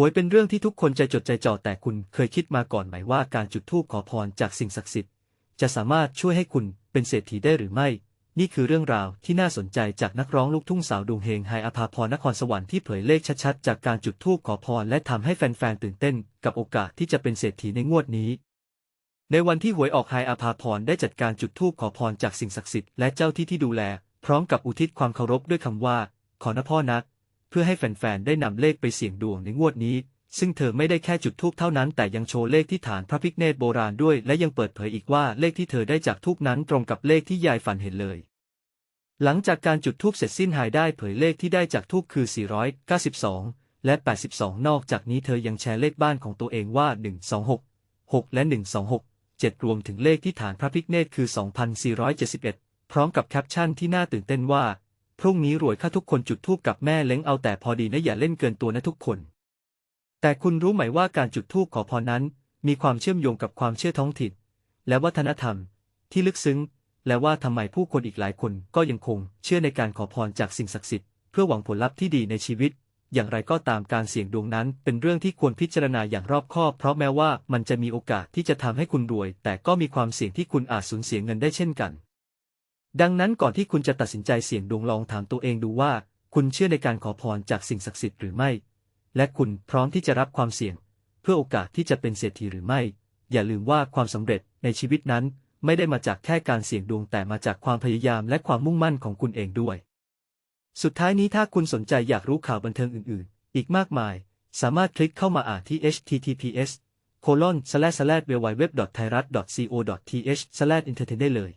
หวยเป็นเรื่องที่ทุกคนใจจดใจจ่อแต่คุณเคยคิดมาก่อนไหมว่าการจุดธูปขอพรจากสิ่งศักดิ์สิทธิ์ จะสามารถช่วยให้คุณเป็นเศรษฐีได้หรือไม่ นี่คือเรื่องราวที่น่าสนใจจากนักร้องลูกทุ่งสาวดวงเฮงไฮอภาพรนครสวรรค์ที่เผยเลขชัดๆ จากการจุดธูปขอพรและทำให้แฟนๆตื่นเต้น กับโอกาสที่จะเป็นเศรษฐีในงวดนี้ ในวันที่หวยออกไฮอาภาพรได้จัดการจุดธูปขอพรจากสิ่งศักดิ์สิทธิ์และเจ้าที่ที่ดูแล พร้อมกับอุทิศความเคารพด้วยคำว่า ขอนพ่อนะ เพื่อให้แฟนๆ ได้นำเลขไปเสี่ยงดวงในงวดนี้ ซึ่งเธอไม่ได้แค่จุดธูปเท่านั้น แต่ยังโชว์เลขที่ฐานพระพิฆเนศโบราณด้วย และยังเปิดเผยอีกว่าเลขที่เธอได้จากธูปนั้นตรงกับเลขที่ยายฝันเห็นเลย หลังจากการจุดธูปเสร็จสิ้นหายได้เผยเลขที่ได้จากธูปคือ 492 และ 82 นอกจากนี้เธอยังแชร์เลขบ้านของตัวเองว่า 126 6 และ 126 7 รวมถึงเลขที่ฐานพระพิฆเนศคือ 2471 พร้อมกับแคปชั่นที่น่าตื่นเต้นว่า พรุ่งนี้รวยค่าทุกคนจุดธูปกับแม่เล้งเอาแต่พอดีนะอย่าเล่นเกินตัวนะทุกคน แต่คุณรู้ไหมว่าการจุดธูปขอพรนั้น มีความเชื่อมโยงกับความเชื่อท้องถิ่นและวัฒนธรรม ที่ลึกซึ้ง และว่าทำไมผู้คนอีกหลายคนก็ยังคง เชื่อในการขอพรจากสิ่งศักดิ์สิทธิ์เพื่อหวังผลลัพธ์ที่ดีในชีวิต อย่างไรก็ตามการเสี่ยงดวงนั้น เป็นเรื่องที่ควรพิจารณาอย่างรอบคอบ เพราะแม้ว่ามันจะมีโอกาสที่จะทำให้คุณรวย แต่ก็มีความเสี่ยงที่คุณอาจสูญเสียเงินได้เช่นกัน ดังนั้นก่อนที่คุณจะตัดสินใจเสี่ยงดวงลองถามตัวเองดูว่า คุณเชื่อในการขอพรจากสิ่งศักดิ์สิทธิ์หรือไม่ และคุณพร้อมที่จะรับความเสี่ยง เพื่อโอกาสที่จะเป็นเศรษฐีหรือไม่ อย่าลืมว่าความสำเร็จในชีวิตนั้น ไม่ได้มาจากแค่การเสี่ยงดวงแต่มาจากความพยายามและความมุ่งมั่นของคุณเองด้วย สุดท้ายนี้ถ้าคุณสนใจอยากรู้ข่าวบันเทิงอื่นๆ อีกมากมาย สามารถคลิกเข้ามาอ่านที่ https colon slash slash www thairat co th slash entertain ได้เลย